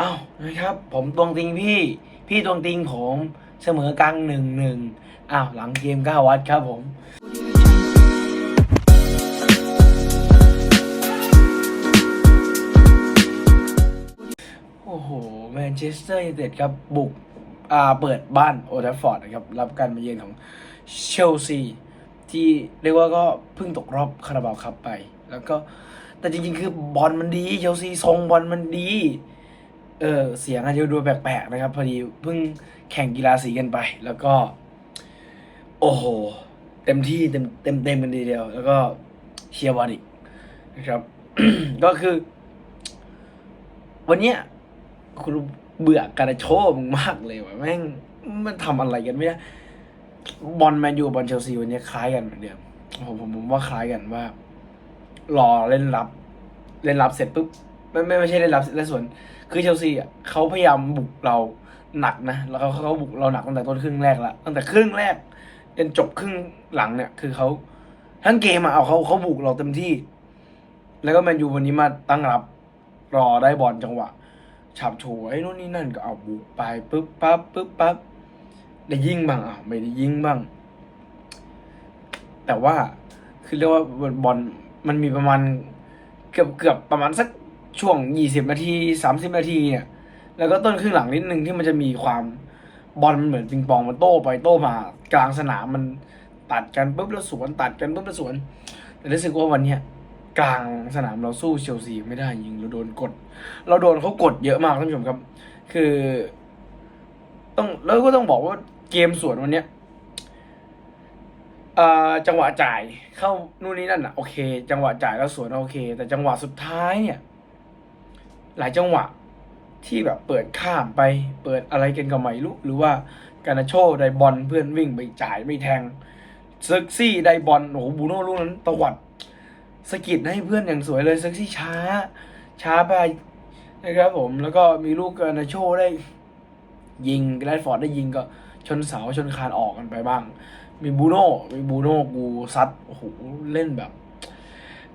อ้าวนะครับ ผมตวงติงพี่ พี่ตวงติงผมเสมอกลางหนึ่งหนึ่งอ้าวหลังเกมก้าวัดครับผมโอ้โหแมนเชสเตอร์ยูไนเต็ดครับบุกอ่าเปิดบ้านโอทัฟฟอร์ดนะครับรับการมาเยือนของเชลซีที่เรียกว่าก็เพิ่งตกรอบคาราบาวคัพไป แล้วก็แต่จริงๆคือบอลมันดีเชลซีทรงบอลมันดี เออเสียงอาจจะดูแปลกๆนะครับ พอดีเพิ่งแข่งกีฬาสีกันไป แล้วก็ โอ้โห เต็มที่เต็มเต็มเต็มกันทีเดียว แล้วก็เชียร์บอลอีกนะครับ ก็คือ วันเนี้ยคุณเบื่อการโชว์มึงมากเลยว่ะแม่งมันทำอะไรกันไม่ได้บอลแมนยูบอลเชลซีวันเนี้ยคล้ายกันเหมือนเดิมผมผมผมว่าคล้ายกันว่า รอเล่นรับ เล่นรับเสร็จปุ๊บ ไม่ไม่ไม่ใช่เล่นรับเล่นสวน คือเชลซีอะเขาพยายามบุกเราหนักนะ แล้วเขาเขาบุกเราหนักตั้งแต่ต้นครึ่งแรกละตั้งแต่ครึ่งแรกจนจบครึ่งหลังเนี่ย คือเขาทั้งเกมอะเอาเขาเขาบุกเราเต็มที่ แล้วก็แมนยูวันนี้มาตั้งรับรอได้บอลจังหวะฉับโฉวยนู่นนี่นั่นก็เอาบุกไปปึ๊บปั๊บปึ๊บปั๊บได้ยิงบ้างอะไม่ได้ยิงบ้าง แต่ว่าคือเรียกว่าบอลมันมีประมาณ เกือบเกือบประมาณสัก ช่วงยี่สิบนาทีสามสิบนาทีเนี่ย แล้วก็ต้นครึ่งหลังนิดนึงที่มันจะมีความบอลมันเหมือนปิงปองมันโต้ไปโต้มากลางสนามมันตัดกันปุ๊บแล้วสวนตัดกันปุ๊บแล้วสวน แต่รู้สึกว่าวันเนี้ยกลางสนามเราสู้เชลซีไม่ได้ยิงเราโดนกด เราโดนเขากดเยอะมากท่านผู้ชมครับ คือ ต้องแล้วก็ต้องบอกว่าเกมสวนวันเนี้ยเอ่อจังหวะจ่ายเข้านู่นนี่นั่นอะโอเค จังหวะจ่ายแล้วสวนโอเค แต่จังหวะสุดท้ายเนี่ย หลายจังหวะที่แบบเปิดข้ามไป เปิดอะไรกันก็ไม่รู้หรือว่าการาโชได้บอลเพื่อนวิ่งไปจ่ายไม่แทงเซ็กซี่ได้บอลโอ้โหบูโน่ลูกนั้นตวัดสกิดให้เพื่อนอย่างสวยเลยเซ็กซี่ช้า ช้าไปนะครับผมแล้วก็มีลูกกอร์นาโชได้ยิงแรดฟอร์ดได้ยิงก็ชนเสาชนคานออกกันไปบ้าง มีบูโน่ มีบูโน่กูซัดโอ้โหเล่นแบบ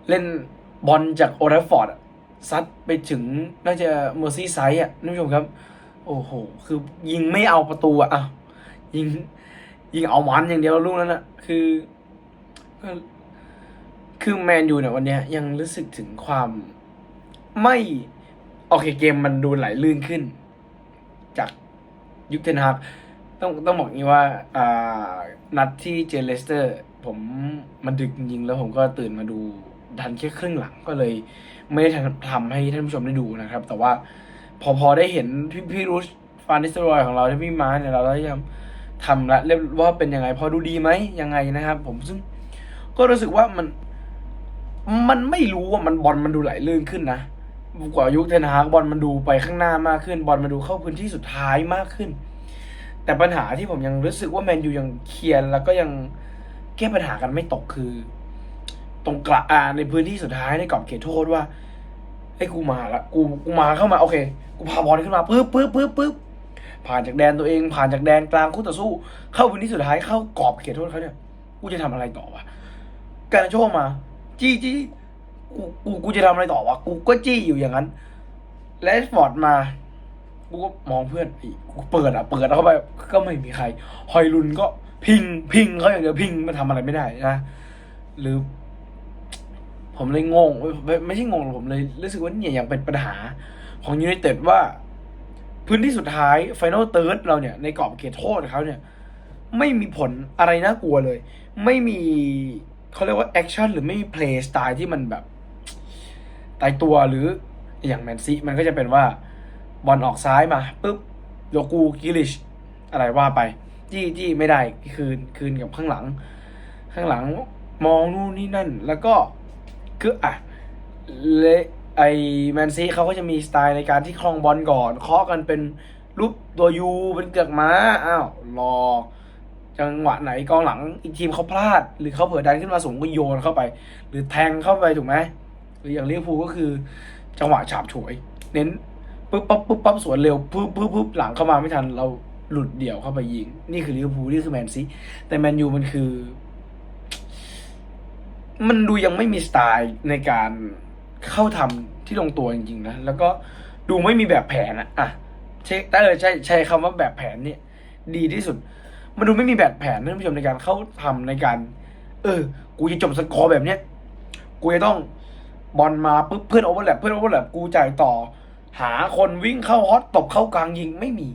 เล่นบอลจากโอทัฟฟอร์ด ซัดไปถึงน่าจะเมอร์ซี่ไซด์อะท่านผู้ชมครับ โอ้โห คือยิงไม่เอาประตูอะอ้ายิงยิงเอามันอย่างเดียวลูกนั้นอะ คือก็คือแมนยูเนี่ยวันเนี้ยยังรู้สึกถึงความไม่โอเคเกมมันดูไหลลื่นขึ้น จากยุคเทนฮากต้องต้องบอกงี้ว่าอ่านัดที่เจอเลสเตอร์ ผมมันดึกจริงๆแล้วผมก็ตื่นมาดู ทันแค่ครึ่งหลังก็เลย ไม่ได้ทำให้ท่านผู้ชมได้ดูนะครับ แต่ว่าพอพอได้เห็นพี่พี่รูชฟานนิสเตรอยของเราที่พี่มาเนี่ยเราได้ทำทำละเรียบว่าเป็นยังไงพอดูดีไหมยังไงนะครับ ผมซึ่งก็รู้สึกว่ามัน มันไม่รู้ว่ามันบอลมันดูไหลลื่นขึ้นนะกว่ายุคเทนฮากบอลมันดูไปข้างหน้ามากขึ้น บอลมันดูเข้าพื้นที่สุดท้ายมากขึ้น แต่ปัญหาที่ผมยังรู้สึกว่าแมนยูยังเคลียร์แล้วก็ยังแก้ปัญหากันไม่ตกคือ ตรงกลางอ่าในพื้นที่สุดท้ายในกรอบเขตโทษว่าไอ้กูมาละกูกูมาเข้ามาโอเค กูพาบอลขึ้นมาปึ๊บปึ๊บปึ๊บปึ๊บผ่านจากแดนตัวเอง ผ่านจากแดนกลางคู่ต่อสู้ เข้าพื้นที่สุดท้ายเข้ากรอบเขตโทษเขาเนี่ยกูจะทำอะไรต่อวะการโชว์มา จี้จี้กูกูกูจะทำอะไรต่อวะกูก็จี้อยู่อย่างนั้นแลชฟอร์ดมากูก็มองเพื่อนอีกูเปิดอะเปิดเข้าไปก็ไม่มีใครฮอยลุนก็พิงพิงเขาอย่างเดียวพิงมันทำอะไรไม่ได้นะหรือ ผมเลยงง ไม่ใช่งง ผมเลยรู้สึกว่าเนี่ยยังเป็นปัญหาของยูไนเต็ดว่า พื้นที่สุดท้ายไฟนอลเติร์ดเราเนี่ย ในกรอบเขตโทษเขาเนี่ย ไม่มีผลอะไรน่ากลัวเลย ไม่มีเขาเรียกว่าแอคชั่นหรือไม่มีเพลย์สไตล์ที่มันแบบ ตายตัวหรืออย่างแมนซีมันก็จะเป็นว่าบอลออกซ้ายมาปุ๊บโยกูกิลิช อะไรว่าไป จี้จี้ไม่ได้คืนคืนกับข้างหลัง ข้างหลังมองนู่นนี่นั่น แล้วก็ คืออะเลไอแมนซีเขาก็จะมีสไตล์ในการที่คลองบอลก่อนเคาะกันเป็นรูปตัวยูเป็นเกือกม้าอ้าวรอ จังหวะไหนกองหลังอีกทีมเขาพลาด หรือเขาเผลอดันขึ้นมาสูงก็โยนเข้าไป หรือแทงเข้าไปถูกไหมหรืออย่างลิเวอร์พูลก็คือ จังหวะฉาบฉวย เน้นปุ๊บปั๊บปุ๊บปั๊บสวนเร็วปุ๊บปุ๊บปุ๊บหลังเข้ามาไม่ทันเราหลุดเดี่ยวเข้าไปยิง นี่คือลิเวอร์พูลนี่คือแมนซีแต่แมนยูมันคือ มันดูยังไม่มีสไตล์ในการเข้าทำที่ลงตัวจริงๆนะ แล้วก็ดูไม่มีแบบแผนอะอะใช่แต่เออใช่ใช้คำว่าแบบแผนเนี่ย ดีที่สุด มันดูไม่มีแบบแผนท่านผู้ชมในการเข้าทำในการ เออ กูจะจบสกอร์แบบเนี้ย กูจะต้องบอลมาปุ๊บเพื่อนโอเวอร์แลปเพื่อนโอเวอร์แลปกูจ่ายต่อ หาคนวิ่งเข้าฮอตตบเข้ากลางยิงไม่มี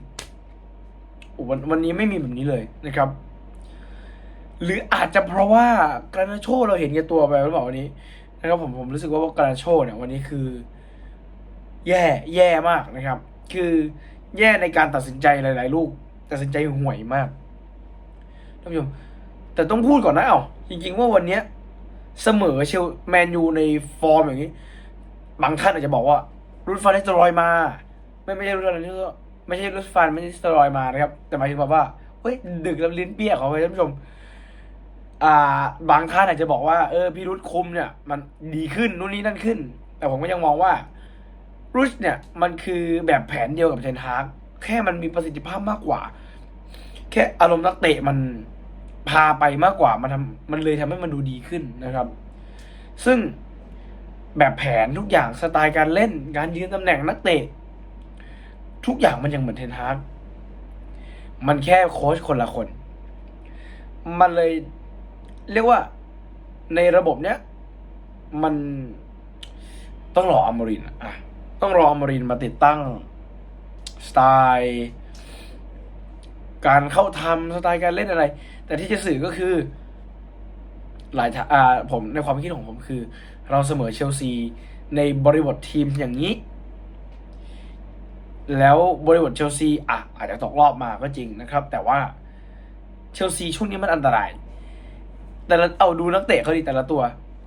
วันวันนี้ไม่มีแบบนี้เลยนะครับ หรืออาจจะเพราะว่ากรานาโชเราเห็นแก่ตัวไปหรือเปล่าวันนี้นะครับผมผมรู้สึกว่ากรานาโชเนี่ยวันนี้คือ แย่แย่มากนะครับ คือแย่ในการตัดสินใจหลาย ๆ ลูกตัดสินใจห่วยมากท่านผู้ชมแต่ต้องพูดก่อนนะเอ้าจริง ๆ ว่าวันเนี้ยเสมอเชลแมนยูในฟอร์มอย่างนี้ บางท่านอาจจะบอกว่ารุ่นฟันได้สเตอรอยมา ไม่ไม่ใช่รุ่นอะไรนี่ไม่ใช่รุ่นฟันไม่ใช่สเตอรอยมานะครับ แต่หมายถึงแบบว่าเฮ้ยดึกแล้วลิ้นเปี้ยขอไปท่านผู้ชม อ่าบางท่านอาจจะบอกว่าเออพี่รุดคุมเนี่ย มันดีขึ้นนู่นนี่นั่นขึ้น แต่ผมก็ยังมองว่ารุชเนี่ยมันคือแบบแผนเดียวกับเทนฮากแค่มันมีประสิทธิภาพมากกว่า แค่อารมณ์นักเตะมันพาไปมากกว่ามันทำมันเลยทำให้มันดูดีขึ้นนะครับ ซึ่งแบบแผนทุกอย่างสไตล์การเล่น การยืนตำแหน่งนักเตะ ทุกอย่างมันยังเหมือนเทนฮากมันแค่โค้ชคนละคน มันเลย เรียกว่าในระบบเนี้ยมันต้องรออมรินทร์อะต้องรออมรินมาติดตั้ง สไตล์การเข้าทำสไตล์การเล่นอะไร แต่ที่จะสื่อก็คือ หลายทาอ่าผมในความคิดของผมคือ เราเสมอเชลซีในบริบททีมอย่างนี้ แล้วบริบทเชลซีอะอาจจะตกรอบมาก็จริงนะครับ แต่ว่าเชลซีช่วงนี้มันอันตราย แต่ละเอาดูนักเตะเขาดีแต่ละตัว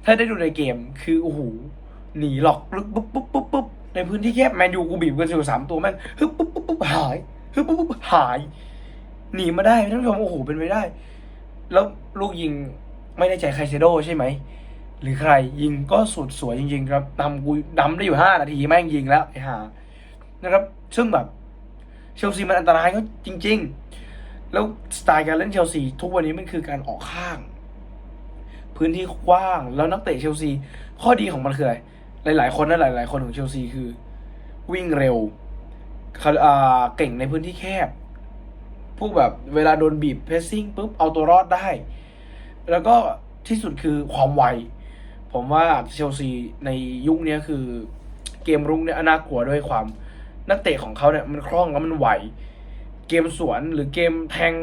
ถ้าได้ดูในเกมคือโอ้โหหนีหลอกลึกปุ๊บปุ๊บปุ๊บปุ๊บในพื้นที่แคบแมนยูกูบีบกันอยู่สามตัวแม่งฮึบปุ๊บปุ๊บปุ๊บหายฮึบปุ๊บปุ๊บหาย หนีมาได้ท่านผู้ชมโอ้โหเป็นไปได้ แล้วลูกยิงไม่ได้ใจไครเซโดใช่ไหมหรือใครยิงก็สุดสวยจริง ๆ ครับนำกูดำได้อยู่ห้านาทีแม่งยิงแล้วไอ้ห่านะครับ ซึ่งแบบเชลซีมันอันตรายก็จริง ๆ แล้วสไตล์การเล่นเชลซีทุกวันนี้มันคือการออกข้าง พื้นที่กว้างแล้วนักเตะเชลซี ข้อดีของมันคืออะไร หลาย ๆ คนนะหลาย ๆ คนของเชลซีคือ วิ่งเร็วเขาอ่าเก่งในพื้นที่แคบ พวกแบบเวลาโดนบีบเพรสซิ่งปุ๊บเอาตัวรอดได้ แล้วก็ที่สุดคือความไว ผมว่าเชลซีในยุคนี้คือเกมรุกเนี่ยน่ากลัวด้วยความนักเตะของเขาเนี่ยมันคล่องแล้วมันไวเกมสวนหรือเกมแทง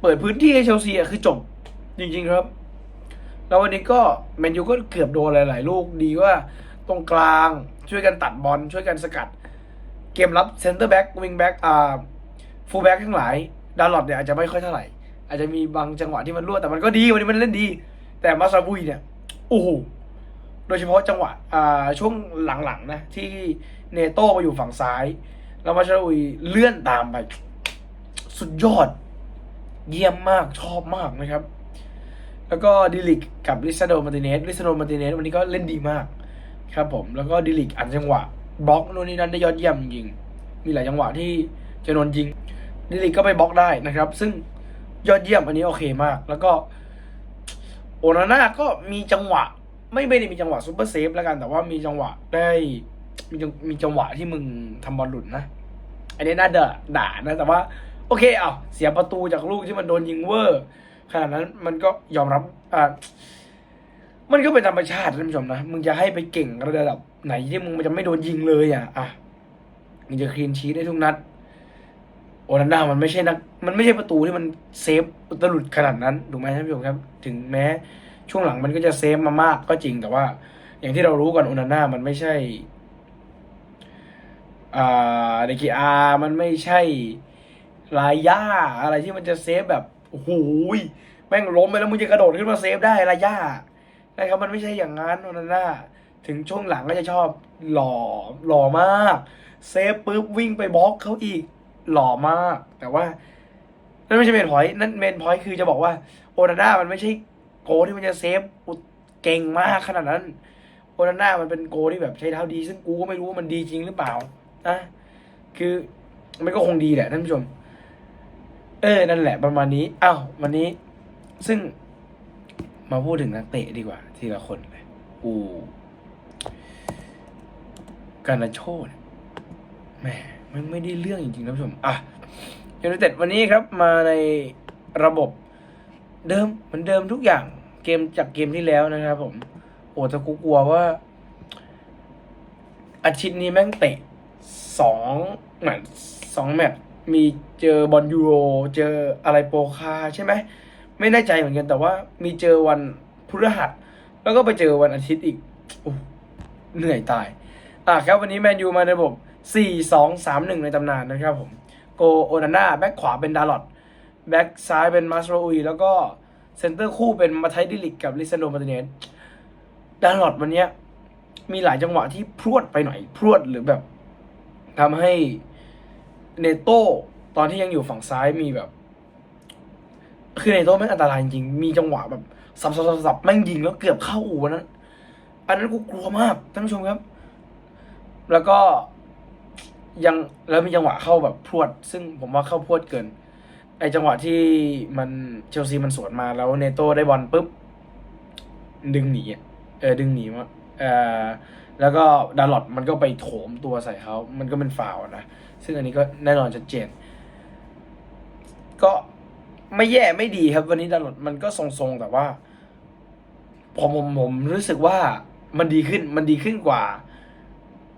เปิดพื้นที่ให้เชลซีอะคือจบ จริง ๆ ครับ แล้ววันนี้ก็แมนยูก็เกือบโดนหลาย ๆ ลูกดีว่าตรงกลางช่วยกันตัดบอลช่วยกันสกัด เกมรับเซนเตอร์แบ็กวิงแบ็กอ่าฟูลแบ็กทั้งหลายดาร์ลอดเนี่ยอาจจะไม่ค่อยเท่าไหร่ อาจจะมีบางจังหวะที่มันรั่วแต่มันก็ดีวันนี้มันเล่นดี แต่มาซาบุยเนี่ยโอ้โหโดยเฉพาะจังหวะอ่าช่วงหลัง ๆ นะ ที่เนโต้มาอยู่ฝั่งซ้าย แล้วมาซาบุยเลื่อนตามไป สุดยอด เยี่ยมมากชอบมากนะครับ แล้วก็ดิลิกกับลิซาโดมาร์ติเนสลิซาโดมาร์ติเนสวันนี้ก็เล่นดีมากครับผมแล้วก็ดิลิกอันจังหวะบล็อกโน่นนี่นั่นได้ยอดเยี่ยมจริง มีหลายจังหวะที่จะโดนยิงดิลิกก็ไปบล็อกได้นะครับ ซึ่งยอดเยี่ยมอันนี้โอเคมาก แล้วก็ โอนาน่าก็มีจังหวะ ไม่ไม่ได้มีจังหวะซูเปอร์เซฟแล้วกัน แต่ว่ามีจังหวะได้มีจังมีจังหวะที่มึงทำบอลหลุดนะ อันนี้น่าเดด่านะแต่ว่า โอเคเอาเสียประตูจากลูกที่มันโดนยิงเวอร์ ขนาดนั้นมันก็ยอมรับอ่ามันก็เป็นธรรมชาติท่านผู้ชมนะ มึงจะให้ไปเก่งระดับไหนที่มึงมันจะไม่โดนยิงเลยอะ อะ มึงจะคลีนชีทได้ทุกนัด โอนันดามันไม่ใช่นัก มันไม่ใช่ประตูที่มันเซฟอุตลุดขนาดนั้นถูกไหมท่านผู้ชมครับ ถึงแม้ช่วงหลังมันก็จะเซฟมามากก็จริงแต่ว่า อย่างที่เรารู้กันโอนันดามันไม่ใช่อ่าเดกิอา มันไม่ใช่ลายย่าอะไรที่มันจะเซฟแบบ โอ้โหแม่งล้มไปแล้วมึงจะกระโดดขึ้นมาเซฟได้ลายย่านะครับมันไม่ใช่อย่างนั้นโอนาน่าถึงช่วงหลังก็จะชอบหล่อหล่อมาก เซฟปุ๊บวิ่งไปบล็อกเขาอีกหล่อมาก แต่ว่านั่นไม่ใช่เมนพอยต์นั่นเมนพอยต์คือจะบอกว่าโอนาน่ามันไม่ใช่โกที่มันจะเซฟเก่งมากขนาดนั้นโอนาน่ามันเป็นโกที่แบบใช้เท้าดี ซึ่งกูก็ไม่รู้ว่ามันดีจริงหรือเปล่านะคือมันก็คงดีแหละท่านผู้ชม เออ นั่นแหละประมาณนี้ อ้าว วันนี้ ซึ่ง มาพูดถึงนักเตะดีกว่า ทีละคนเลย อูการนาโชเนี่ยแหมมันไม่ได้เรื่องจริงๆท่านผู้ชม อะยูไนเต็ดวันนี้ครับ มาในระบบเดิมเหมือนเดิมทุกอย่าง เกมจากเกมที่แล้วนะครับผม โอ้แต่กูกลัวว่า อาทิตย์นี้แม่งเตะสองเหมือนสองแมตช์ มีเจอบอลยูโรเจออะไรโปรคาใช่ไหมไม่แน่ใจเหมือนกันแต่ว่ามีเจอวันพฤหัส แล้วก็ไปเจอวันอาทิตย์อีกอเหนื่อยตาย อะครับวันนี้แมนยูมาในระบบ 4 2 3 1 ในตำนานนะครับผมโกโอนาน่าแบ็คขวาเป็นดาร์ลอตแบ็คซ้ายเป็นมาสโรอุยแล้วก็เซนเตอร์คู่เป็นมาไทดิลิกกับลิซานโดมาร์ติเนสดาร์ลอตวันเนี้ยมีหลายจังหวะที่พรวดไปหน่อยพรวดหรือแบบทำให้ เนโต้ตอนที่ยังอยู่ฝั่งซ้ายมีแบบ คือเนโต้แม่อันตรายจริง มีจังหวะแบบสับสับสับแม่งยิงแล้วเกือบเข้าอู่วันนั้น อันนั้นกูกลัวมากท่านผู้ชมครับ แล้วก็ยังแล้วมีจังหวะเข้าแบบพรวด ซึ่งผมว่าเข้าพรวดเกิน ไอจังหวะที่มันเชลซีมันสวนมาแล้วเนโต้ได้บอลปุ๊บ ดึงหนีอะเออดึงหนีมาเออแล้วก็ดาร์ลอตมันก็ไปโถมตัวใส่เขา มันก็เป็นฟาวนะ ซึ่งอันนี้ก็แน่นอนชัดเจน ก็ไม่แย่ไม่ดีครับ วันนี้ดาร์ลอตมันก็ทรงๆแต่ว่าผมผมผมรู้สึกว่ามันดีขึ้นมันดีขึ้นกว่า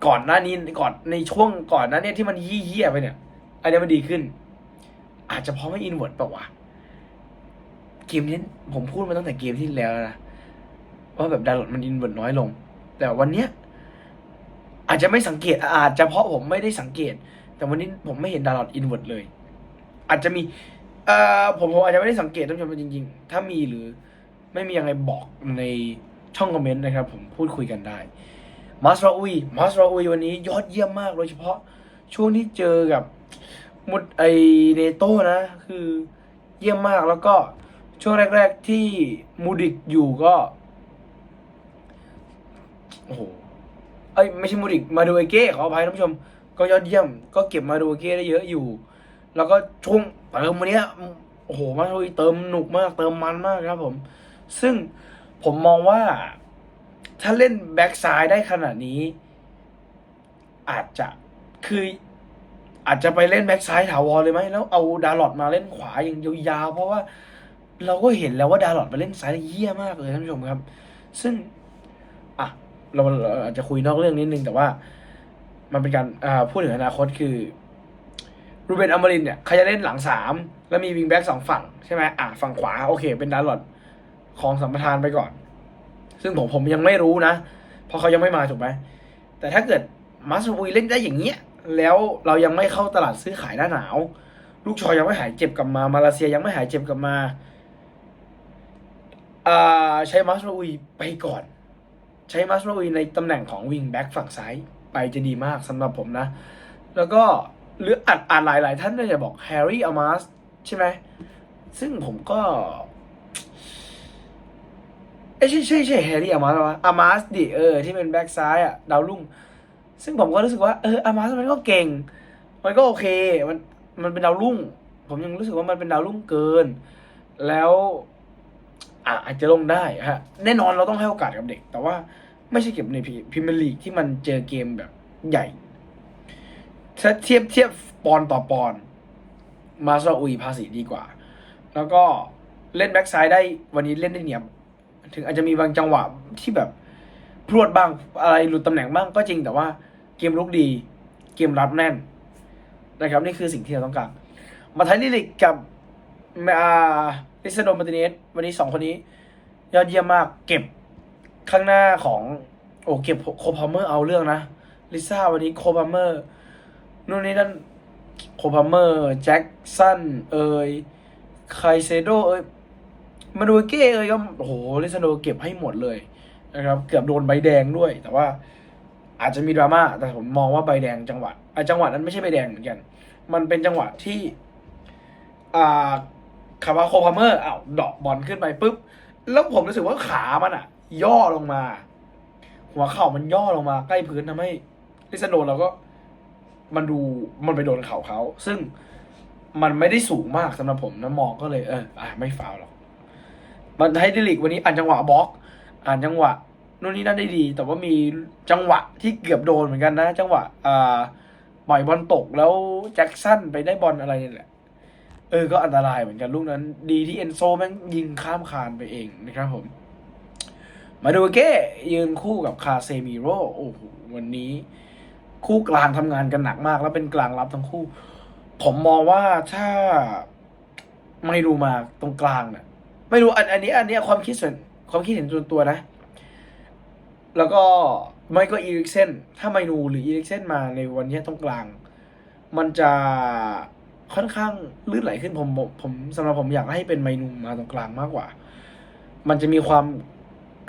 ก่อนหน้านี้ก่อนในช่วงก่อนหน้านี้ที่มันยี่เฮี้ยไปเนี่ย อันนี้มันดีขึ้น อาจจะเพราะไม่อินเวิร์ดเปล่าวะเกมนี้ผมพูดมาตั้งแต่เกมที่แล้วนะว่าแบบดาวน์โหลดมันอินเวิร์ดน้อยลง แต่วันเนี้ยอาจจะไม่สังเกตอาจจะเพราะผมไม่ได้สังเกต แต่วันนี้ผมไม่เห็นดาวน์โหลอินเวิร์ดเลย อาจจะมี เอ่อผมผมอาจจะไม่ได้สังเกตท่านผู้ชมจริง ๆ ถ้ามีหรือไม่มีอะไรบอกในช่องคอมเมนต์นะครับ ผมพูดคุยกันได้มาสราอุยมาสราอุยวันนี้ยอดเยี่ยมมากโดยเฉพาะช่วงที่เจอกับมุดไอเนโต้นะ คือเยี่ยมมากแล้วก็ช่วงแรก ๆ ที่มูดิกอยู่ก็โอ้โหเอ้ยไม่ใช่มูดิกมาดูเอเก้ขออภัยท่านผู้ชม ก็ยอดเยี่ยม ก็เก็บมาดูเก้ได้เยอะอยู่ แล้วก็ช่วงเติมวันนี้โอ้โหมาสราอุยเติมหนุกมาก เติมมันมากครับผม ซึ่งผมมองว่าถ้าเล่นแบ็กซ้ายได้ขนาดนี้ อาจจะคืออาจจะไปเล่นแบ็กซ้ายถาวรเลยไหมแล้วเอาดาร์ลอตมาเล่นขวาอย่างยาวๆเพราะว่าเราก็เห็นแล้วว่าดาร์ลอตไปเล่นซ้ายเยี่ยมากเลยท่านผู้ชมครับ ซึ่งอะเราอาจจะคุยนอกเรื่องนิดนึงแต่ว่า มันเป็นการพูดถึงอนาคตคือรูเบนอัมบรินเนี่ยเขาจะเล่นหลังสามแล้วมีวิงแบ็กสองฝั่งใช่ไหมอะฝั่งขวาโอเค เป็นดาร์ลอตของสัมปทานไปก่อน ซึ่งผมผมยังไม่รู้นะ เพราะเขายังไม่มาถูกไหมแต่ถ้าเกิดมาสอุยเล่นได้อย่างเงี้ย แล้วเรายังไม่เข้าตลาดซื้อขายหน้าหนาว ลูกชอยยังไม่หายเจ็บกลับมา มาเลเซียยังไม่หายเจ็บกลับมาอ่าใช้มาสอุยไปก่อน ใช้มาสอุยในตำแหน่งของวิงแบ็กฝั่งซ้าย ไปจะดีมากสำหรับผมนะ แล้วก็หรืออัดอ่านหลายหลาย ๆ ท่านก็จะบอกแฮร์รี่อามาสใช่ไหม ซึ่งผมก็เอ้ใช่ใช่ใช่แฮร์รี่อามาสวะอามาสดิเออ ที่เป็นแบ็กซ้ายอะดาวรุ่ง ซึ่งผมก็รู้สึกว่าเอออามาสมันก็เก่ง มันก็โอเค มันมันเป็นดาวรุ่ง ผมยังรู้สึกว่ามันเป็นดาวรุ่งเกิน แล้วอะอาจจะลงได้ฮะ แน่นอนเราต้องให้โอกาสกับเด็ก แต่ว่า ไม่ใช่เก็บในพรีเมียร์ลีกที่มันเจอเกมแบบใหญ่ถ้าเทียบเทียบปอนด์ต่อปอนด์มาซาอุยภาษีดีกว่า แล้วก็เล่นแบ็กซ้ายได้วันนี้เล่นได้เนียมถึงอาจจะมีบางจังหวะที่แบบพรวดบ้างอะไรหลุดตำแหน่งบ้างก็จริงแต่ว่าเกมลุกดี เกมรับแน่นนะครับ นี่คือสิ่งที่เราต้องการ มาไทยลิลิกกับอ่าลิซาโดมาติเนสวันนี้สองคนนี้ ยอดเยี่ยมมากเก็บ ข้างหน้าของ โอ้เก็บโคพาเมอร์เอาเรื่องนะลิซ่าวันนี้โคพาเมอร์นู่นนี่นั่นโคพาเมอร์แจ็คสันเอยไคเซโดเอยมาดูเก้เอ้ยก็โอ้โหลิซาโดเก็บให้หมดเลยนะครับเกือบโดนใบแดงด้วย แต่ว่าอาจจะมีดราม่าแต่ผมมองว่าใบแดงจังหวะอะจังหวะนั้นไม่ใช่ใบแดงเหมือนกัน มันเป็นจังหวะที่อ่าคาร์บาโคพาเมอร์อ้าวดอกบอลขึ้นไปปุ๊บ แล้วผมรู้สึกว่าขามันอะ ย่อลงมา หัวเข่ามันย่อลงมา ใกล้พื้นทำให้ลิซาโดเราก็มันดูมันไปโดนเข่าเขา ซึ่งมันไม่ได้สูงมากสำหรับผมนะมองก็เลยเอออะไม่ฟาวหรอก มันให้ดิลิกวันนี้อ่านจังหวะบล็อก อ่านจังหวะนู่นนี่นั่นได้ดี แต่ว่ามีจังหวะที่เกือบโดนเหมือนกันนะ จังหวะอ่าปล่อยบอลตกแล้วแจ็คสันไปได้บอลอะไรนี่แหละเออ ก็อันตรายเหมือนกันลูกนั้น ดีที่เอนโซแม่งยิงข้ามคานไปเองนะครับผม มาดูเก้ยืนคู่กับคาเซมิโร่โอ้โหวันนี้ คู่กลางทำงานกันหนักมาก แล้วเป็นกลางรับทั้งคู่ ผมมองว่าถ้าไม่รู้มาตรงกลางเนี่ยไม่รู้อันอันนี้ อันนี้ความคิดส่วนความคิดเห็นส่วนตัวนะ แล้วก็ไม่ก็อีริกเซนถ้าไมนูหรืออีริกเซนมาในวันนี้ตรงกลาง มันจะค่อนข้างลื่นไหลขึ้นผมผมผมสำหรับผมอยากให้เป็นไมนูมาตรงกลางมากกว่า มันจะมีความ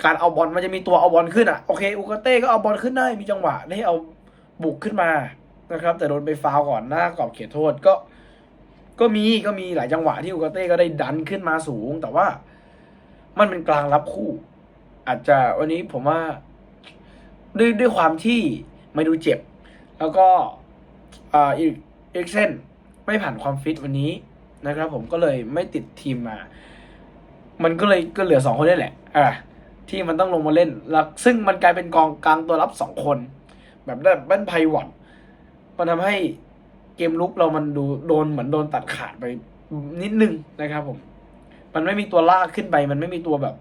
การเอาบอลมันจะมีตัวเอาบอลขึ้นอะโอเคอูกาเต้ก็เอาบอลขึ้นได้มีจังหวะได้เอาบุกขึ้นมานะครับ แต่โดนไปฟาวก่อนหน้ากรอบเขตโทษก็ ก็มีก็มีหลายจังหวะที่อูกาเต้ก็ได้ดันขึ้นมาสูง แต่ว่ามันเป็นกลางรับคู่ อาจจะวันนี้ผมว่าด้วยด้วยความที่ไม่ดูเจ็บ แล้วก็อ่าอีกเอ็กเซนไม่ผ่านความฟิตวันนี้นะครับ ผมก็เลยไม่ติดทีมมา มันก็เลยก็เหลือสองคนนี่แหละอะ ที่มันต้องลงมาเล่นแล้วซึ่งมันกลายเป็นกองกลางตัวรับสองคน แบบได้บ้านไพวัตมันทำให้เกมลุกเรามันดูโดนเหมือนโดนตัดขาดไปนิดนึงนะครับผม มันไม่มีตัวลากขึ้นไป มันไม่มีตัวแบบ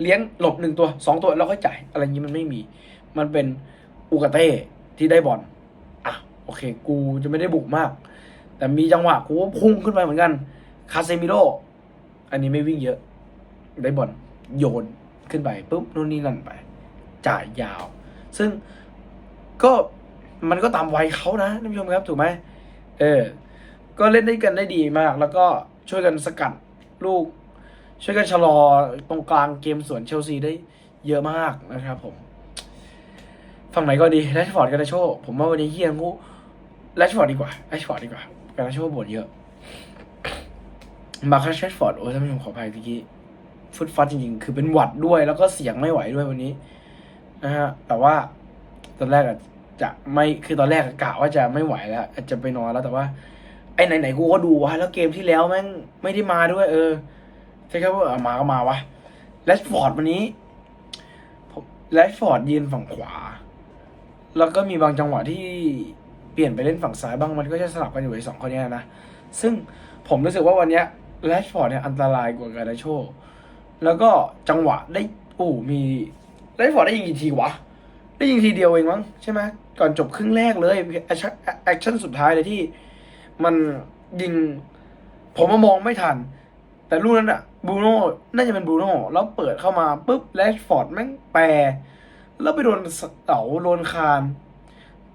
เลี้ยงหลบหนึ่งตัวสองตัวแล้วค่อยจ่าย อะไรอย่างนี้มันไม่มี มันเป็นอุกาเต้ที่ได้บอลอะโอเค กูจะไม่ได้บุกมาก แต่มีจังหวะกูพุ่งขึ้นไปเหมือนกัน คาเซมิโรอันนี้ไม่วิ่งเยอะ ได้บอลโยน ขึ้นไปปุ๊บนู่นนี่นั่นไป จ่ายยาว ซึ่งก็มันก็ตามวัยเขานะท่านผู้ชมครับถูกไหมเออ ก็เล่นได้กันได้ดีมาก แล้วก็ช่วยกันสกัดลูก ช่วยกันชะลอตรงกลางเกมสวนเชลซีได้เยอะมากนะครับผม ฝั่งไหนก็ดีแรชฟอร์ดกับนาโช ผมว่าวันนี้เฮียงูแรชฟอร์ดดีกว่าแรชฟอร์ดดีกว่ากับนาโชบทเยอะ มาคัสแรชฟอร์ดโอ้ท่านผู้ชมขออภัยเมื่กี้ ฟุตฟัดจริงๆ คือเป็นหวัดด้วย แล้วก็เสียงไม่ไหวด้วยวันนี้นะฮะ แต่ว่าตอนแรกอะจะไม่คือตอนแรกกะว่าจะไม่ไหวแล้วจะไปนอนแล้วแต่ว่า ไอ้ไหนๆกูก็ดูวะแล้วเกมที่แล้วแม่งไม่ได้มาด้วย เออใช่ครับว่ามาก็มาวะแรชฟอร์ดวันนี้แรชฟอร์ดยืนฝั่งขวา แล้วก็มีบางจังหวะที่เปลี่ยนไปเล่นฝั่งซ้ายบ้างมันก็จะสลับกันอยู่ไอ้สองคนนี้นะ ซึ่งผมรู้สึกว่าวันเนี้ยแรชฟอร์ดเนี่ยอันตรายกว่าการาโช แล้วก็จังหวะได้โอ้มีแรฟอร์ดได้ยิงกี่ทีวะ ได้ยิงทีเดียวเองมั้งใช่ไหมก่อนจบครึ่งแรกเลยแอคชั่นแอคชั่นสุดท้ายเลยที่มันยิง ผมมองไม่ทัน แต่ลูกนั้นอะบูโน่น่าจะเป็นบูโน่แล้วเปิดเข้ามาปุ๊บแรชฟอร์ดแม่งแปรแล้วไปโดนเสาโดนคาน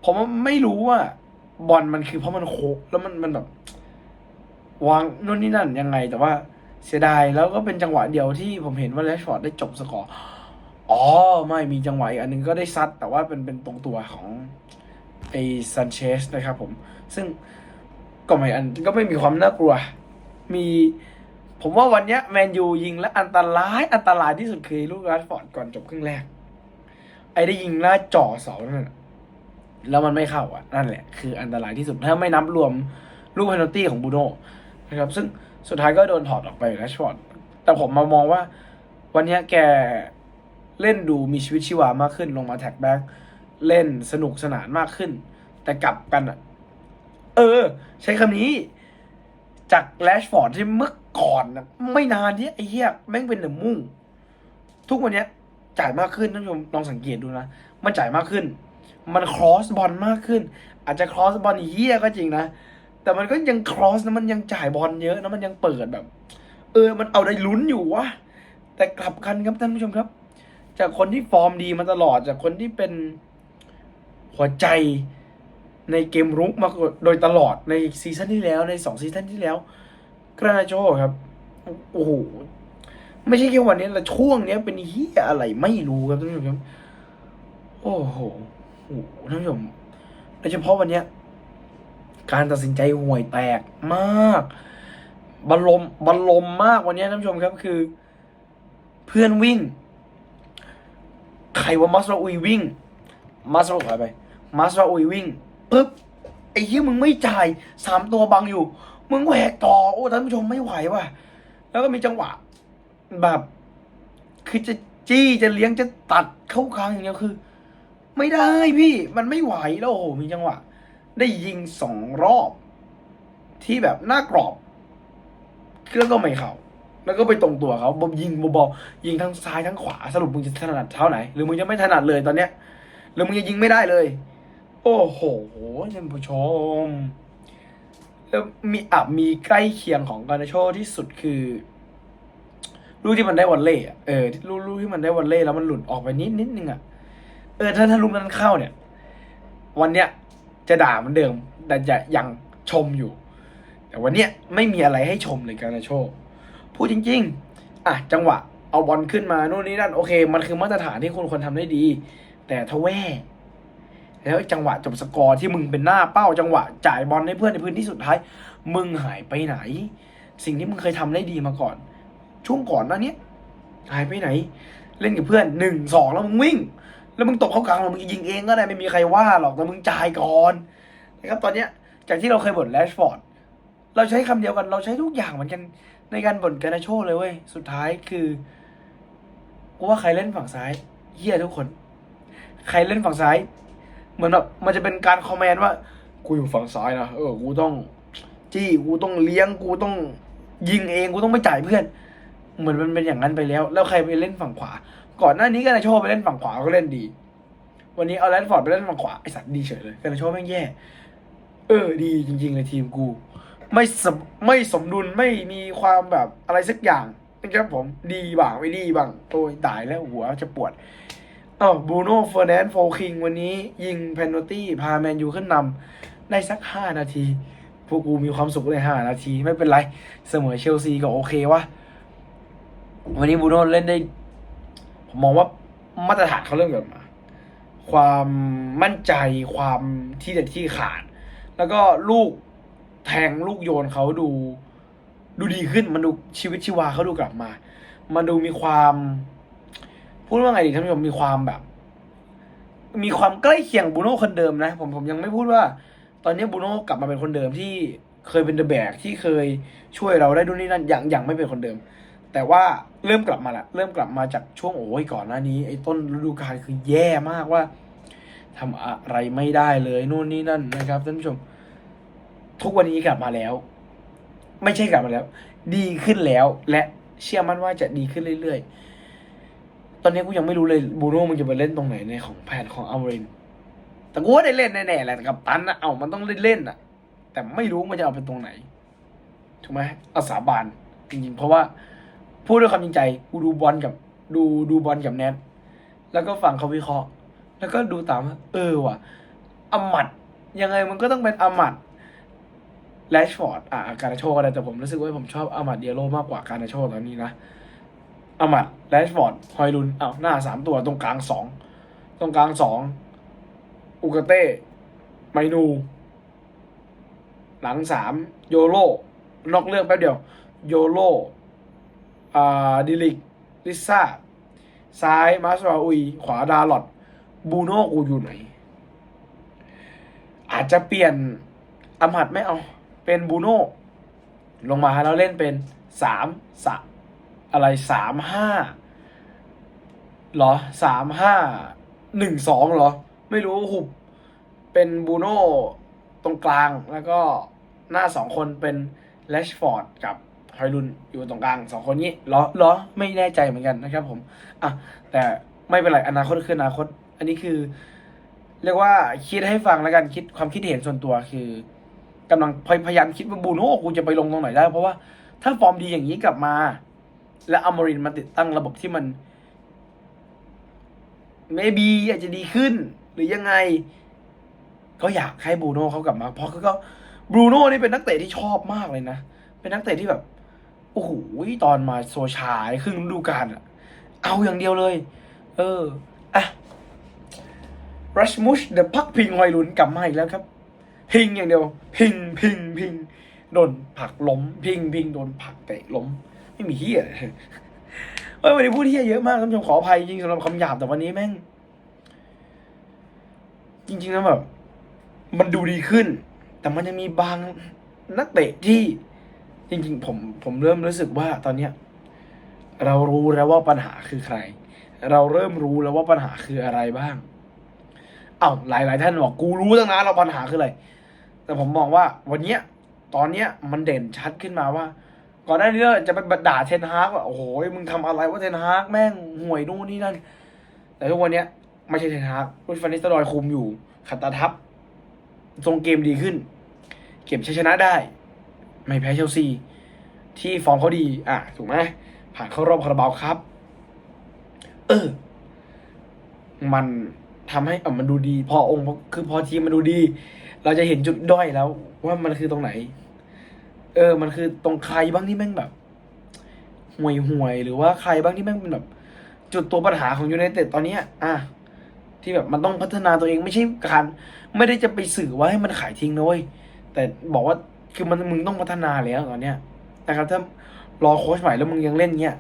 ผมไม่รู้ว่าบอลมันคือเพราะมันโคกแล้วมันมันแบบวางนู่นนี่นั่นยังไงแต่ว่า เสียดายแล้วก็เป็นจังหวะเดียวที่ผมเห็นว่าแรชฟอร์ดได้จบสกอร์อ๋อ ไม่มีจังหวะอีกอันหนึงก็ได้ซัด แต่ว่าเป็นเป็นตรงตัวของไอ้ซันเชสนะครับผม ซึ่งก็ไม่อันก็ไม่มีความน่ากลัว มีผมว่าวันเนี้ยแมนยูยิงและอันตรายอันตรายที่สุดคือลูกแรชฟอร์ดก่อนจบครึ่งแรก ไอ้ได้ยิงหน้าจ่อเสานั่นน่ะแล้วมันไม่เข้าอะนั่นแหละ คืออันตรายที่สุดถ้าไม่นับรวมลูกเพนอลตี้ของบูโน่นะครับซึ่ง สุดท้ายก็โดนถอดออกไปแรชฟอร์ดแต่ผมมามองว่า วันนี้แกเล่นดูมีชีวิตชีวามากขึ้น ลงมาแท็กแบ็กเล่นสนุกสนานมากขึ้น แต่กลับกันอะเออ ใช้คำนี้ จากแรชฟอร์ดที่เมื่อก่อนนะไม่นานที่ไอ้เหี้ยแม่งเป็นหนึ่งมุ่ง ทุกวันเนี้ยจ่ายมากขึ้นท่านผู้ชมลองสังเกตดูนะ มันจ่ายมากขึ้น มันครอสบอลมากขึ้น อาจจะครอสบอลเฮี้ยก็จริงนะ แต่มันก็ยังครอสนะมันยังจ่ายบอลเยอะนะมันยังเปิดแบบ เออ มันเอาได้ลุ้นอยู่วะแต่กลับกันครับท่านผู้ชมครับ จากคนที่ฟอร์มดีมาตลอด จากคนที่เป็นหัวใจในเกมรุกมาโดยตลอดในซีซั่นที่แล้วในสองซีซั่นที่แล้วกรานาโจครับโอ้โหไม่ใช่แค่วันนี้แต่ช่วงเนี้ยเป็นเฮียอะไรไม่รู้ครับท่านผู้ชมครับโอ้โหโอ้โหท่านผู้ชมโดยเฉพาะวันเนี้ย การตัดสินใจห่วยแตกมากบอลลมบอลลมมากวันนี้ท่านผู้ชมครับคือ เพื่อนวิ่ง ใครว่ามัสราอุยวิ่ง มัสราขอไป มัสราอุยวิ่งปุ๊บไอ้เหี้ยมึงไม่จ่ายสามตัวบังอยู่ มึงแหวกต่อโอ้ท่านผู้ชมไม่ไหวว่ะแล้วก็มีจังหวะ แบบ คือจะจี้จะเลี้ยงจะตัดเข้าคางอย่างเดียวคือ ไม่ได้พี่ มันไม่ไหวแล้วโอ้โหมีจังหวะ ได้ยิงสองรอบ ที่แบบหน้ากรอบแล้วก็ไม่เข้าแล้วก็ไปตรงตัวเขาบอมยิงบอลยิงทั้งซ้ายทั้งขวาสรุปมึงจะถนัดเท่าไหน หรือมึงจะไม่ถนัดเลยตอนเนี้ยหรือมึงจะยิงไม่ได้เลย โอ้โหท่านผู้ชม แล้วมีอะมีใกล้เคียงของกานาโชที่สุดคือลูกที่มันได้วอลเล่เออลูกลูกที่มันได้วอลเล่แล้วมันหลุดออกไปนิดนิดนึงอะเออถ้าถ้าลูกนั้นเข้าเนี่ย วันเนี้ย จะด่าเหมันเดิม แต่จะยังชมอยู่ แต่วันเนี้ยไม่มีอะไรให้ชมเลยกานาโชพูดจริง ๆ อะจังหวะเอาบอลขึ้นมาโน่นนี่นั่นโอเค มันคือมาตรฐานที่คุณควรทำได้ดี แต่ถ้าแว่แล้วจังหวะจบสกอร์ที่มึงเป็นหน้าเป้า จังหวะจ่ายบอลให้เพื่อนในพื้นที่สุดท้าย มึงหายไปไหน สิ่งที่มึงเคยทำได้ดีมาก่อน ช่วงก่อนหน้าเนี้ยหายไปไหน เล่นกับเพื่อนหนึ่งสองแล้วมึงวิ่ง แล้วมึงตบเข้ากลางมึงยิงเองก็ได้ไม่มีใครว่าหรอกแต่มึงจ่ายก่อนนะครับตอนเนี้ยจากที่เราเคยบ่นแรชฟอร์ดเราใช้คำเดียวกันเราใช้ทุกอย่างเหมือนกันในการบ่นการนาโชเลยเว้ยสุดท้ายคือกูว่าใครเล่นฝั่งซ้ายเฮียทุกคน ใครเล่นฝั่งซ้าย เหมือนแบบมันจะเป็นการคอมเมนต์ว่ากูอยู่ฝั่งซ้ายนะเออกูต้องจี้กูต้องเลี้ยงกูต้องยิงเองกูต้องไม่จ่ายเพื่อน เหมือนมันเป็นอย่างนั้นไปแล้ว แล้วใครไปเล่นฝั่งขวา ก่อนหน้านี้การนาโชไปเล่นฝั่งขวาก็เล่นดี วันนี้เอาแรนฟอร์ดไปเล่นฝั่งขวาไอสัตว์ดีเฉยเลยการนาโชแม่งแย่ เออ ดีจริง ๆ เลยทีมกู ไม่สมไม่สมดุลไม่มีความแบบอะไรสักอย่างนะครับผมดีบ้างไม่ดีบ้างโอ้ยตายแล้วหัวจะปวดอ้าวบูโน่เฟอร์แนันโฟคิงวันนี้ยิงเพน a ลตี้พาแมนยูขึ้นนำได้สักห้านาที พวกกูมีความสุขเลยห้านาที ไม่เป็นไร เสมอเชลซีก็โอเควะวันนี้บูโน่เล่นได้ ผมมองว่ามาตรฐานเขาเริ่มกลับมา ความมั่นใจความที่เด็ดที่ขาด แล้วก็ลูกแทงลูกโยนเขาดู ดูดีขึ้นมันดูชีวิตชีวาเขาดูกลับมา มันดูมีความ พูดว่าไงดีท่านผู้ชมมีความแบบ มีความใกล้เคียงบูโน่คนเดิมนะ ผมผมยังไม่พูดว่า ตอนนี้บูโน่กลับมาเป็นคนเดิมที่เคยเป็นเดอะแบกที่เคยช่วยเราได้ดูนนี่นั่นอย่างอย่างไม่เป็นคนเดิม แต่ว่าเริ่มกลับมาละเริ่มกลับมาจากช่วงโอ้ยก่อนหน้านี้ไอ้ต้นฤดูกาลคือแย่มากว่าทำอะไรไม่ได้เลยนู่นนี่นั่นนะครับท่านผู้ชม ทุกวันนี้กลับมาแล้ว ไม่ใช่กลับมาแล้ว ดีขึ้นแล้วและเชื่อมั่นว่าจะดีขึ้นเรื่อยๆ ตอนนี้กูยังไม่รู้เลยบูโน่มันจะไปเล่นตรงไหนในของแผนของอัลรินแต่กูว่าได้เล่นแน่ๆแหละกับตันนะเอามันต้องเล่นเล่นะแต่ไม่รู้มันจะเอาไปตรงไหนถูกไหมอาสาบานจริงๆเพราะว่า พูดด้วยความจริงใจกูดูบอลกับ ดูดูบอลกับแนทแล้วก็ฟังเขาวิเคราะห์ แล้วก็ดูตามว่าเออว่ะอมัดยังไงมันก็ต้องเป็นอมัดแรชฟอร์ดอ่าการาโชก็ได้แต่ผมรู้สึกว่าผมชอบอามัดเดียโลมากกว่าการาโชตอนนี้นะอามัดแรชฟอร์ดฮอยลุนอ้าวหน้าสามตัวตรงกลางสองตรงกลางสองอุกเต้ไมนู หลังสามโยโลนอกเรื่องแป๊บเดียว โยโล ดิลิก ลิซ่า ซ้ายมาสราอุย ขวาดาลอดบูโน่กูอยู่ไหน อาจจะเปลี่ยนอำหัดไม่เอา เป็นบูโน่ลงมาแล้วเล่นเป็นสามสะอะไรสามห้าหรอสามห้าหนึ่งสองหรอ ไม่รู้หุบ เป็นบูโน่ตรงกลางแล้วก็หน้าสองคนเป็นแลชฟอร์ดกับ ฮอยลุนอยู่ตรงกลางสองคนนี้เหรอเหรอไม่แน่ใจเหมือนกันนะครับ ผมอะแต่ไม่เป็นไรอนาคตคืออนาคต อันนี้คือ เรียกว่าคิดให้ฟังแล้วกันคิดความคิดเห็นส่วนตัวคือกำลังพยายามคิดว่าบูโน่กูจะไปลงตรงไหนได้ เพราะว่าถ้าฟอร์มดีอย่างนี้กลับมา และอมรินมาติดตั้งระบบที่มัน maybe อาจจะดีขึ้น หรือยังไง ก็อยากให้บูโน่เขากลับมา เพราะเขาก็บูโน่นี่เป็นนักเตะที่ชอบมากเลยนะ เป็นนักเตะที่แบบ โอ้โหตอนมาโซชายครึ่งฤดูกาลอะเอาอย่างเดียวเลย เอออะรัชมุชเดอะพักพิงหอยลุนกลับมาอีกแล้วครับ พิงอย่างเดียว พิงพิงพิงโดนผักล้ม พิงพิงโดนผักเตะล้ม ไม่มีเฮียเลยเฮ้ยวันนี้พูดเฮียเยอะมากท่านผู้ชมขออภัยจริงสำหรับคำหยาบแต่วันนี้แม่ง จริงๆแล้วแบบมันดูดีขึ้น แต่มันยังมีบางนักเตะที่ จริงๆผมผมเริ่มรู้สึกว่าตอนเนี้ยเรารู้แล้วว่าปัญหาคือใคร เราเริ่มรู้แล้วว่าปัญหาคืออะไรบ้างเอ้าหลาหลาย ๆ ท่านบอกกูรู้ตั้งนานเราปัญหาคืออะไร แต่ผมมองว่าวันเนี้ยตอนเนี้ยมันเด่นชัดขึ้นมาว่า ก่อนหน้านี้เราจะไปด่าเทนฮากว่าโอ้โหมึงทำอะไรว่าเทนฮากแม่งห่วยนู่นนี่นั่น แต่ทุกวันเนี้ยไม่ใช่เทนฮากรุดฟันนิสตอรอยคุมอยู่ขัดตาทับทรงเกมดีขึ้น เก็บชัยชนะได้ ไม่แพ้เชลซี ที่ฟอร์มเขาดี อะ ถูกไหมผ่านเข้ารอบคาราบาวครับ เออ มันทำให้เออมันดูดี พอองค์คือพอทีมมันดูดี เราจะเห็นจุดด้อยแล้ว ว่ามันคือตรงไหน เออ มันคือตรงใครบ้างที่แม่งแบบห่วยห่วยๆหรือว่าใครบ้างที่แม่งเป็นแบบ จุดตัวปัญหาของยูไนเต็ดตอนเนี้ย อะที่แบบมันต้องพัฒนาตัวเองไม่ใช่การ ไม่ได้จะไปสื่อว่าให้มันขายทิ้งนะเว้ยแต่บอกว่า คือมันมึงต้องพัฒนาแล้วตอนเนี้ยนะครับ ถ้ารอโค้ชใหม่แล้วมึงยังเล่นเงี้ย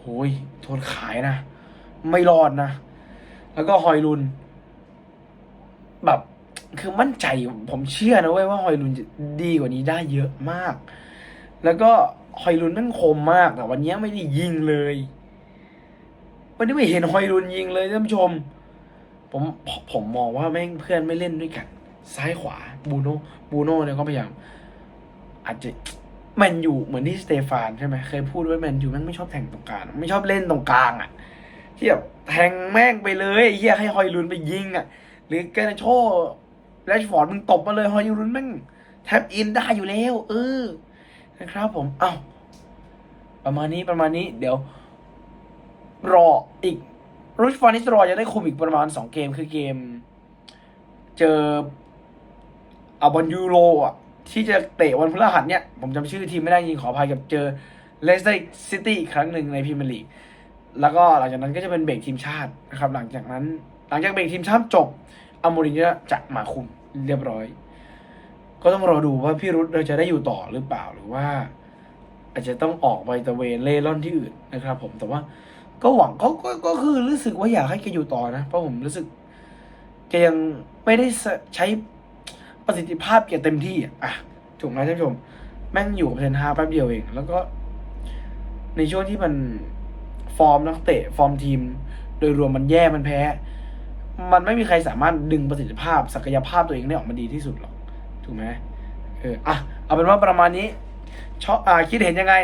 โอ้ยโทษขายนะ ไม่รอดนะ แล้วก็ฮอยลุน แบบ คือมั่นใจผมเชื่อนะเว้ยว่าฮอยลุนจะดีกว่านี้ได้เยอะมาก แล้วก็ฮอยลุนนั่นคมมากแต่วันนี้ไม่ได้ยิงเลยวันนี้ไม่เห็นฮอยลุนยิงเลยท่านผู้ชม ผมผมมองว่าแม่งเพื่อนไม่เล่นด้วยกัน ซ้ายขวาบูโน่ บูโน่เนี่ยก็พยายามอาจจะแมนยูเหมือนที่สเตฟานใช่ไหมเคยพูดว่าแมนยูแม่งไม่ชอบแทงตรงกลางไม่ชอบเล่นตรงกลางอะที่แบบแทงแม่งไปเลยไอ้เฮียให้ฮอยลุนไปยิงอะ หรือแกนาโชแรชฟอร์ดมึงตบมาเลยฮอยลุนแม่งแทบอินได้อยู่แล้ว เออนะครับผม เอ้าประมาณนี้ประมาณนี้เดี๋ยว รออีกรูชฟานิสรอจะได้คุมอีกประมาณสองเกมคือเกม เจอ อาบอลยูโรอะที่จะเตะวันพฤหัสเนี่ย ผมจำชื่อทีมไม่ได้จริงขออภัยกับเจอเลสเตอร์ซิตี้อีกครั้งหนึ่งในพรีเมียร์ลีกแล้วก็หลังจากนั้นก็จะเป็นเบรกทีมชาตินะครับ หลังจากนั้น หลังจากเบรกทีมชาติจบอาโมรินจะจะมาคุมเรียบร้อย ก็ต้องรอดูว่าพี่รุธเราจะได้อยู่ต่อหรือเปล่าหรือว่า อาจจะต้องออกไปตะเวนเล่ร่อนที่อื่นนะครับ ผมแต่ว่าก็หวังก็ก็ก็คือรู้สึกว่าอยากให้แกอยู่ต่อนะ เพราะผมรู้สึกแกยังไม่ได้ใช้ ประสิทธิภาพแกเต็มที่อะอะถูกไหมท่านผู้ชม แม่งอยู่กับเทนฮาแป๊บเดียวเอง แล้วก็ ในช่วงที่มันฟอร์มนักเตะฟอร์มทีม โดยรวมมันแย่มันแพ้ มันไม่มีใครสามารถดึงประสิทธิภาพศักยภาพตัวเองได้ออกมาดีที่สุดหรอกถูกไหมเอออะเอาเป็นว่าประมาณนี้ชอบอ่าคิดเห็นยังไง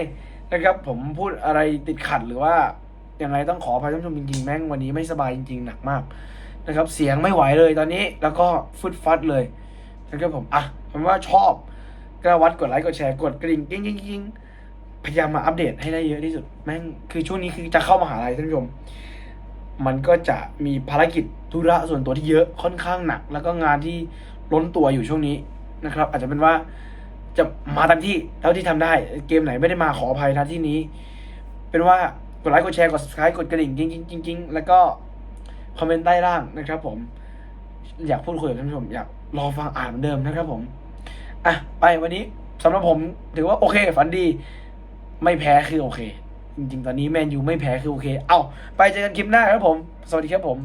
นะครับ ผมพูดอะไรติดขัดหรือว่ายังไงต้องขออภัยท่านผู้ชมจริงๆแม่งวันนี้ไม่สบายจริงๆหนักมากนะครับ เสียงไม่ไหวเลยตอนนี้แล้วก็ฟึดฟัดเลย นะครับผมอะผมว่าชอบก็วัดกดไลค์กดแชร์กดกระดิ่งกิ้งกิ้งกิ้งพยายามมาอัปเดตให้ได้เยอะที่สุดแม่งคือช่วงนี้คือจะเข้ามาหาลัยท่านผู้ชม มันก็จะมีภารกิจธุระส่วนตัวที่เยอะค่อนข้างหนัก แล้วก็งานที่ล้นตัวอยู่ช่วงนี้นะครับ อาจจะเป็นว่าจะมาต็มที่เท่าที่ทำได้ เกมไหนไม่ได้มาขออภัยนะที่นี้ เป็นว่ากดไลค์กดแชร์กด subscribe กดกระดิ่งจริงจริงจริงๆแล้วก็คอมเมนต์ใต้ล่างนะครับผม อยากพูดคุยกับท่านผู้ชมอยาก รอฟังอ่านเหมือนเดิมนะครับผม อะ ไปวันนี้สำหรับผมถือว่าโอเค ฝันดี ไม่แพ้คือโอเค จริงๆ ตอนนี้แมนยูไม่แพ้คือโอเค เอาไปเจอกันคลิปหน้าครับผม สวัสดีครับผม